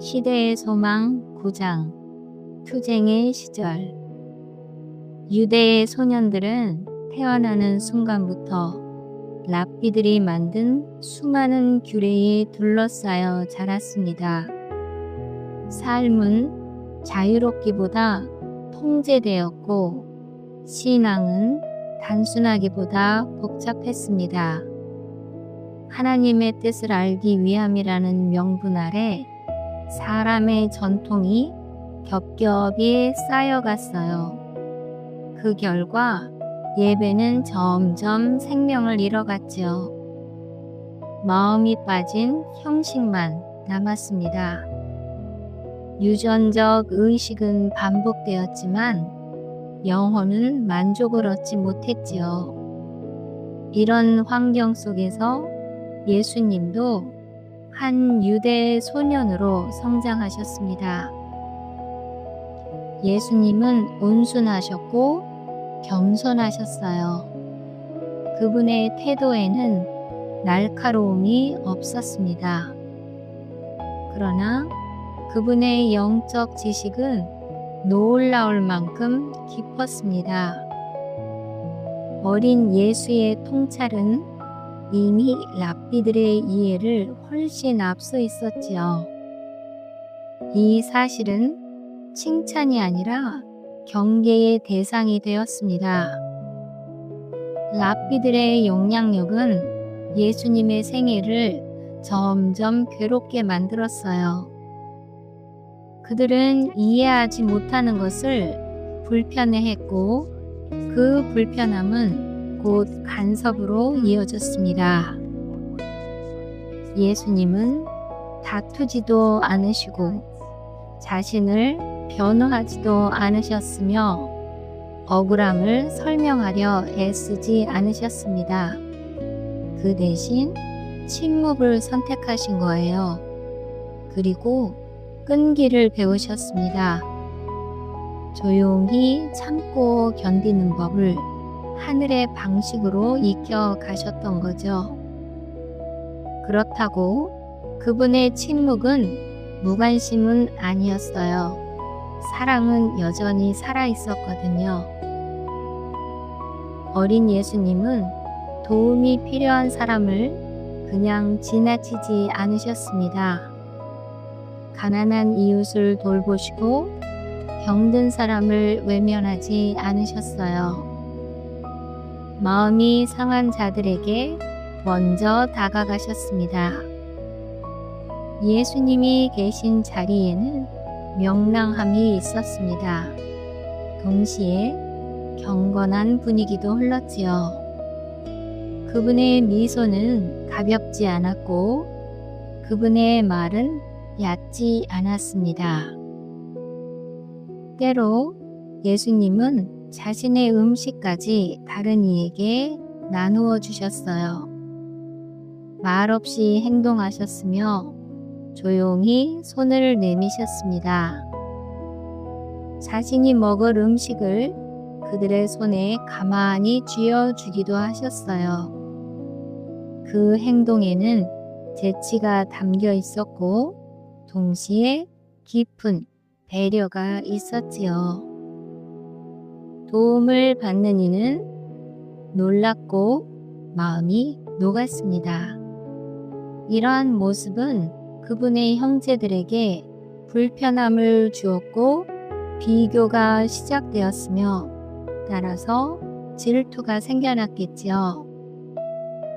시대의 소망 9장 투쟁의 시절 유대의 소년들은 태어나는 순간부터 랍비들이 만든 수많은 규례에 둘러싸여 자랐습니다. 삶은 자유롭기보다 통제되었고 신앙은 단순하기보다 복잡했습니다. 하나님의 뜻을 알기 위함이라는 명분 아래 사람의 전통이 겹겹이 쌓여갔어요. 그 결과 예배는 점점 생명을 잃어갔지요. 마음이 빠진 형식만 남았습니다. 유전적 의식은 반복되었지만 영혼은 만족을 얻지 못했지요. 이런 환경 속에서 예수님도 한 유대 소년으로 성장하셨습니다. 예수님은 온순하셨고 겸손하셨어요. 그분의 태도에는 날카로움이 없었습니다. 그러나 그분의 영적 지식은 놀라울 만큼 깊었습니다. 어린 예수의 통찰은 이미 랍비들의 이해를 훨씬 앞서 있었지요. 이 사실은 칭찬이 아니라 경계의 대상이 되었습니다. 랍비들의 영향력은 예수님의 생애를 점점 괴롭게 만들었어요. 그들은 이해하지 못하는 것을 불편해했고 그 불편함은 곧 간섭으로 이어졌습니다. 예수님은 다투지도 않으시고 자신을 변호하지도 않으셨으며 억울함을 설명하려 애쓰지 않으셨습니다. 그 대신 침묵을 선택하신 거예요. 그리고 끈기를 배우셨습니다. 조용히 참고 견디는 법을 하늘의 방식으로 익혀 가셨던 거죠. 그렇다고 그분의 침묵은 무관심은 아니었어요. 사랑은 여전히 살아 있었거든요. 어린 예수님은 도움이 필요한 사람을 그냥 지나치지 않으셨습니다. 가난한 이웃을 돌보시고 병든 사람을 외면하지 않으셨어요. 마음이 상한 자들에게 먼저 다가가셨습니다. 예수님이 계신 자리에는 명랑함이 있었습니다. 동시에 경건한 분위기도 흘렀지요. 그분의 미소는 가볍지 않았고 그분의 말은 얕지 않았습니다. 때로 예수님은 자신의 음식까지 다른 이에게 나누어 주셨어요. 말없이 행동하셨으며 조용히 손을 내미셨습니다. 자신이 먹을 음식을 그들의 손에 가만히 쥐어 주기도 하셨어요. 그 행동에는 재치가 담겨 있었고 동시에 깊은 배려가 있었지요. 도움을 받는 이는 놀랍고 마음이 녹았습니다. 이러한 모습은 그분의 형제들에게 불편함을 주었고 비교가 시작되었으며 따라서 질투가 생겨났겠지요.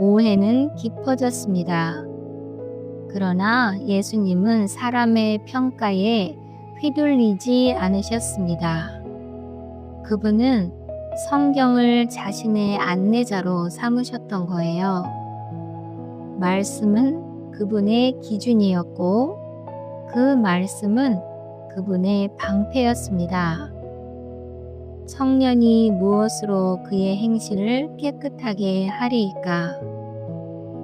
오해는 깊어졌습니다. 그러나 예수님은 사람의 평가에 휘둘리지 않으셨습니다. 그분은 성경을 자신의 안내자로 삼으셨던 거예요. 말씀은 그분의 기준이었고 그 말씀은 그분의 방패였습니다. 청년이 무엇으로 그의 행실을 깨끗하게 하리이까?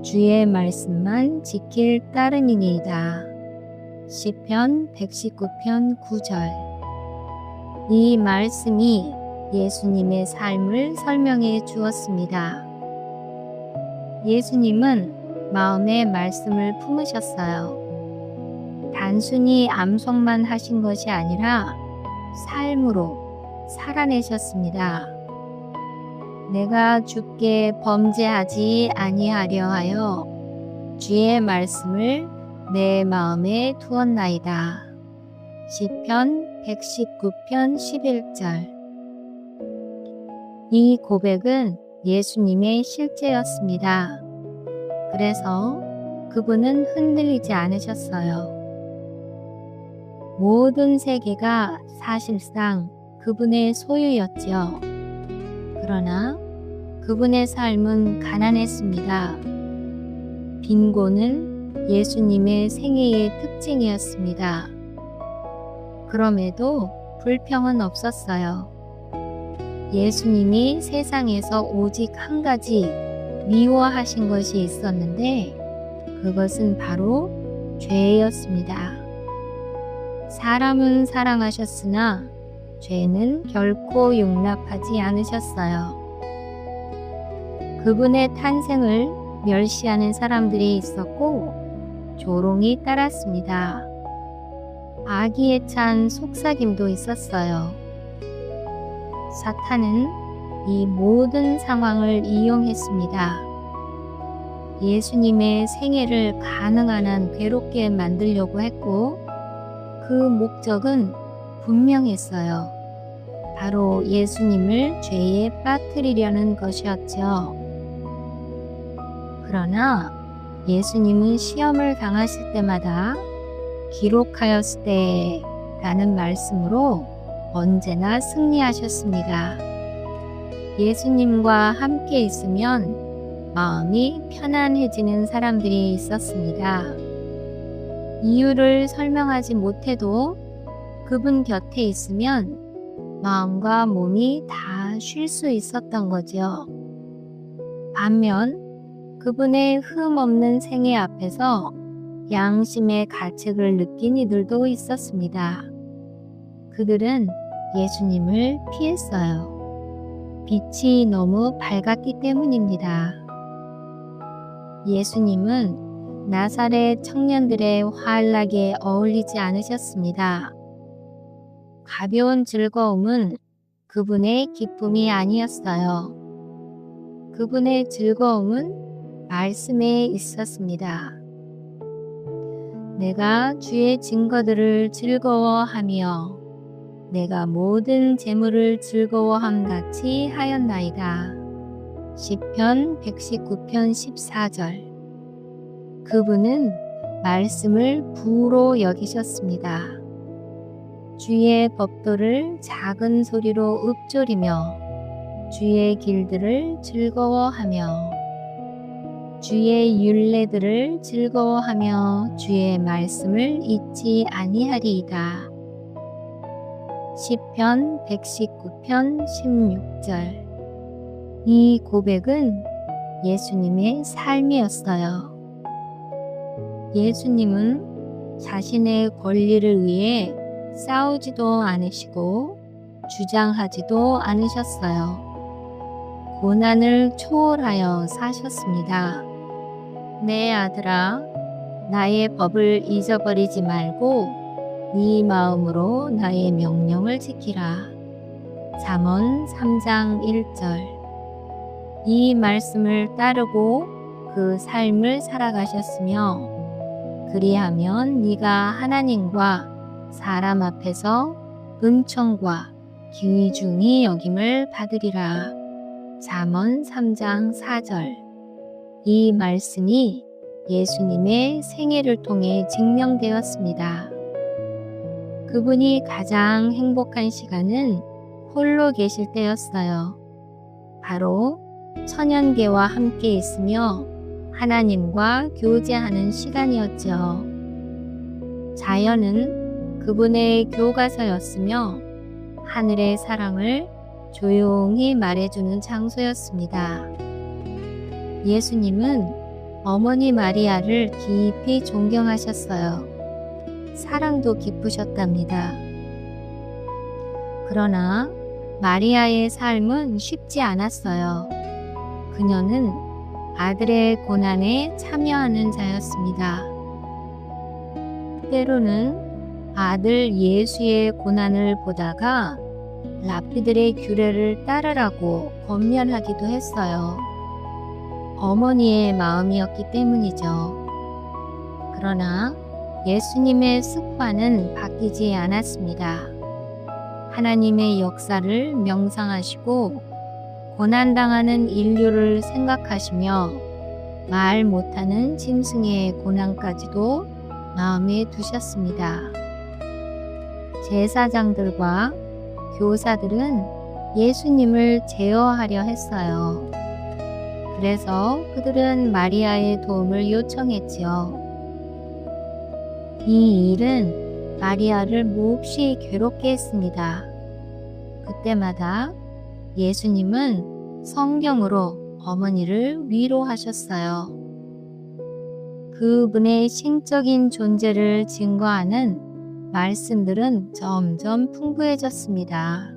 주의 말씀만 지킬 따름이니이다. 시편 119편 9절 이 말씀이 예수님의 삶을 설명해 주었습니다. 예수님은 마음의 말씀을 품으셨어요. 단순히 암송만 하신 것이 아니라 삶으로 살아내셨습니다. 내가 주께 범죄하지 아니하려 하여 주의 말씀을 내 마음에 두었나이다. 시편 119편 11절 이 고백은 예수님의 실제였습니다. 그래서 그분은 흔들리지 않으셨어요. 모든 세계가 사실상 그분의 소유였지요. 그러나 그분의 삶은 가난했습니다. 빈곤은 예수님의 생애의 특징이었습니다. 그럼에도 불평은 없었어요. 예수님이 세상에서 오직 한 가지 미워하신 것이 있었는데 그것은 바로 죄였습니다. 사람은 사랑하셨으나 죄는 결코 용납하지 않으셨어요. 그분의 탄생을 멸시하는 사람들이 있었고 조롱이 따랐습니다. 아기에 찬 속삭임도 있었어요. 사탄은 이 모든 상황을 이용했습니다. 예수님의 생애를 가능한 한 괴롭게 만들려고 했고 그 목적은 분명했어요. 바로 예수님을 죄에 빠뜨리려는 것이었죠. 그러나 예수님은 시험을 당하실 때마다 기록하였을 때 라는 말씀으로 언제나 승리하셨습니다. 예수님과 함께 있으면 마음이 편안해지는 사람들이 있었습니다. 이유를 설명하지 못해도 그분 곁에 있으면 마음과 몸이 다 쉴 수 있었던 거죠. 반면 그분의 흠 없는 생애 앞에서 양심의 가책을 느낀 이들도 있었습니다. 그들은 예수님을 피했어요. 빛이 너무 밝았기 때문입니다. 예수님은 나사렛 청년들의 활락에 어울리지 않으셨습니다. 가벼운 즐거움은 그분의 기쁨이 아니었어요. 그분의 즐거움은 말씀에 있었습니다. 내가 주의 증거들을 즐거워하며 내가 모든 재물을 즐거워함 같이 하였나이다. 시편 119편 14절 그분은 말씀을 부로 여기셨습니다. 주의 법도를 작은 소리로 읊조리며 주의 길들을 즐거워하며 주의 윤례들을 즐거워하며 주의 말씀을 잊지 아니하리이다. 시편 119편 16절 이 고백은 예수님의 삶이었어요. 예수님은 자신의 권리를 위해 싸우지도 않으시고 주장하지도 않으셨어요. 고난을 초월하여 사셨습니다. 내 아들아, 나의 법을 잊어버리지 말고 네 마음으로 나의 명령을 지키라. 잠언 3장 1절 이 말씀을 따르고 그 삶을 살아가셨으며 그리하면 네가 하나님과 사람 앞에서 은총과 기중이 여김을 받으리라. 잠언 3장 4절 이 말씀이 예수님의 생애를 통해 증명되었습니다. 그분이 가장 행복한 시간은 홀로 계실 때였어요. 바로 천연계와 함께 있으며 하나님과 교제하는 시간이었죠. 자연은 그분의 교과서였으며 하늘의 사랑을 조용히 말해주는 장소였습니다. 예수님은 어머니 마리아를 깊이 존경하셨어요. 사랑도 깊으셨답니다. 그러나 마리아의 삶은 쉽지 않았어요. 그녀는 아들의 고난에 참여하는 자였습니다. 때로는 아들 예수의 고난을 보다가 랍비들의 규례를 따르라고 권면하기도 했어요. 어머니의 마음이었기 때문이죠. 그러나 예수님의 습관은 바뀌지 않았습니다. 하나님의 역사를 명상하시고 고난당하는 인류를 생각하시며 말 못하는 짐승의 고난까지도 마음에 두셨습니다. 제사장들과 교사들은 예수님을 제어하려 했어요. 그래서 그들은 마리아의 도움을 요청했지요. 이 일은 마리아를 몹시 괴롭게 했습니다. 그때마다 예수님은 성경으로 어머니를 위로하셨어요. 그분의 신적인 존재를 증거하는 말씀들은 점점 풍부해졌습니다.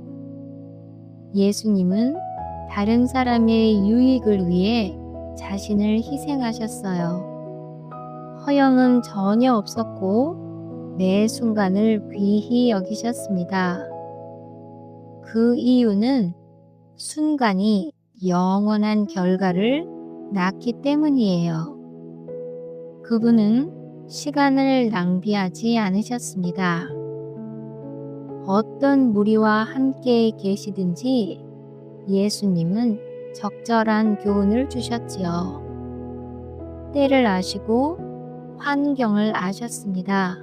예수님은 다른 사람의 유익을 위해 자신을 희생하셨어요. 허영은 전혀 없었고 매 순간을 귀히 여기셨습니다. 그 이유는 순간이 영원한 결과를 낳기 때문이에요. 그분은 시간을 낭비하지 않으셨습니다. 어떤 무리와 함께 계시든지 예수님은 적절한 교훈을 주셨지요. 때를 아시고 환경을 아셨습니다.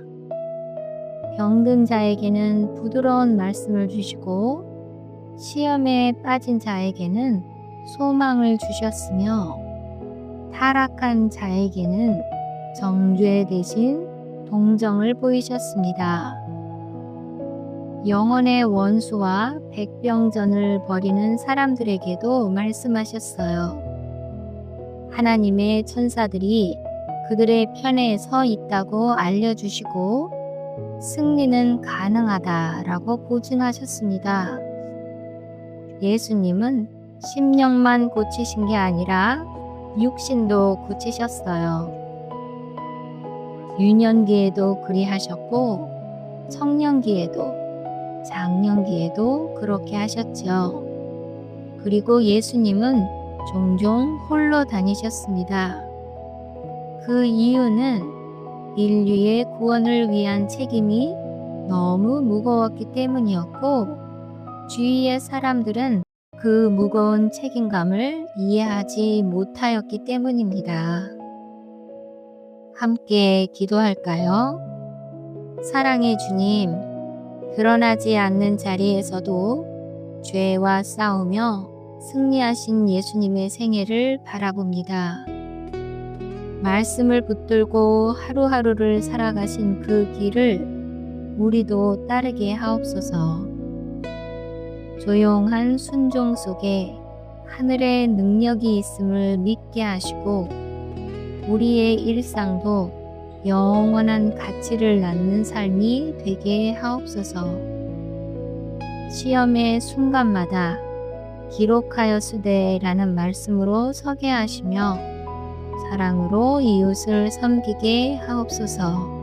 병든 자에게는 부드러운 말씀을 주시고 시험에 빠진 자에게는 소망을 주셨으며 타락한 자에게는 정죄 대신 동정을 보이셨습니다. 영혼의 원수와 백병전을 벌이는 사람들에게도 말씀하셨어요. 하나님의 천사들이 그들의 편에 서 있다고 알려주시고 승리는 가능하다라고 보증하셨습니다. 예수님은 심령만 고치신 게 아니라 육신도 고치셨어요. 유년기에도 그리하셨고 청년기에도 장년기에도 그렇게 하셨죠. 그리고 예수님은 종종 홀로 다니셨습니다. 그 이유는 인류의 구원을 위한 책임이 너무 무거웠기 때문이었고 주위의 사람들은 그 무거운 책임감을 이해하지 못하였기 때문입니다. 함께 기도할까요? 사랑의 주님, 드러나지 않는 자리에서도 죄와 싸우며 승리하신 예수님의 생애를 바라봅니다. 말씀을 붙들고 하루하루를 살아가신 그 길을 우리도 따르게 하옵소서. 조용한 순종 속에 하늘의 능력이 있음을 믿게 하시고 우리의 일상도 영원한 가치를 낳는 삶이 되게 하옵소서. 시험의 순간마다 기록하여수되라는 말씀으로 서게 하시며 사랑으로 이웃을 섬기게 하옵소서.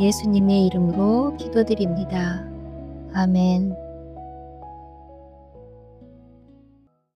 예수님의 이름으로 기도드립니다. 아멘.